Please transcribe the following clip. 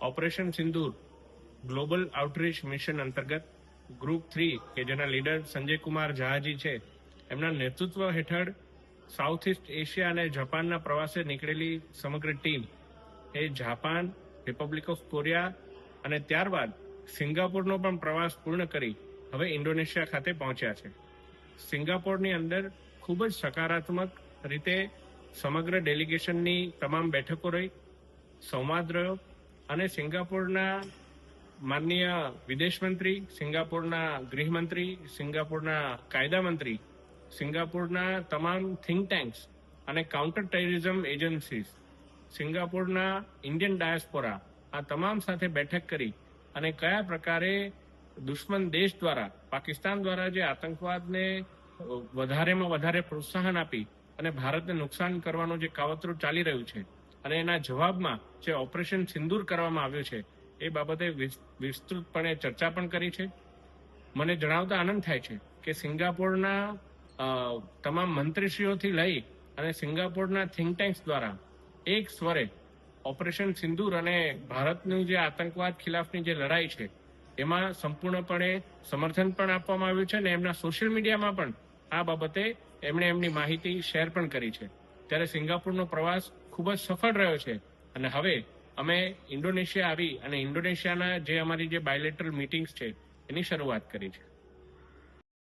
Operation Sindoor global outreach mission અંતર્ગત group three, કે જેના લીડર સંજય કુમાર જહાજી છે, એમના નેતૃત્વ હેઠળ સાઉથ ઇસ્ટ એશિયા અને જાપાનના પ્રવાસે નીકળેલી સમગ્ર ટીમ એ જાપાન, રિપબ્લિક ઓફ કોરિયા અને ત્યારબાદ સિંગાપુરનો પણ પ્રવાસ પૂર્ણ કરી હવે ઇન્ડોનેશિયા ખાતે પહોંચ્યા છે. સિંગાપોરની અંદર ખૂબ જ સકારાત્મક રીતે સમગ્ર ડેલિગેશનની તમામ બેઠકો રહી. સંવાદ રહ્યો. અને સિંગાપોરના માનનીય વિદેશ મંત્રી સિંગાપોરના ગૃહમંત્રી, સિંગાપોરના કાયદા મંત્રી સિંગાપોરના તમામ થિંક ટેન્ક્સ અને કાઉન્ટર ટેરરિઝમ એજન્સીસ સિંગાપોરના ઇન્ડિયન ડાયસ્પોરા આ તમામ સાથે બેઠક કરી અને કયા પ્રકારે દુશ્મન દેશ દ્વારા, પાકિસ્તાન દ્વારા જે આતંકવાદને વધારેમાં વધારે પ્રોત્સાહન આપી અને ભારતને નુકસાન કરવાનું જે કાવતરું ચાલી રહ્યું છે અને એના જવાબમાં જે ઓપરેશન સિંદૂર કરવામાં આવ્યું છે, એ બાબતે વિસ- વિસ્તૃતપણે ચર્ચા પણ કરી છે. મને જણાવતા આનંદ થાય છે કે સિંગાપોરના તમામ મંત્રીશ્રીઓથી લઈ અને સિંગાપોરના થિંક ટેન્ક્સ દ્વારા એક સ્વરે ઓપરેશન સિંદૂર અને ભારતનું જે આતંકવાદ ખિલાફની જે લડાઈ છે, એમાં સંપૂર્ણપણે સમર્થન પણ આપવામાં આવ્યું છે અને એમના સોશિયલ મીડિયામાં પણ આ બાબતે એમણે એમની માહિતી શેર પણ કરી છે. ત્યારે સિંગાપુરનો પ્રવાસ ખૂબ જ સફળ રહ્યો છે. અને હવે અમે ઇન્ડોનેશિયા આવી અને ઇન્ડોનેશિયાના જે અમારી જે બાયલેટરલ મીટિંગ્સ છે, એની શરૂઆત કરી છે.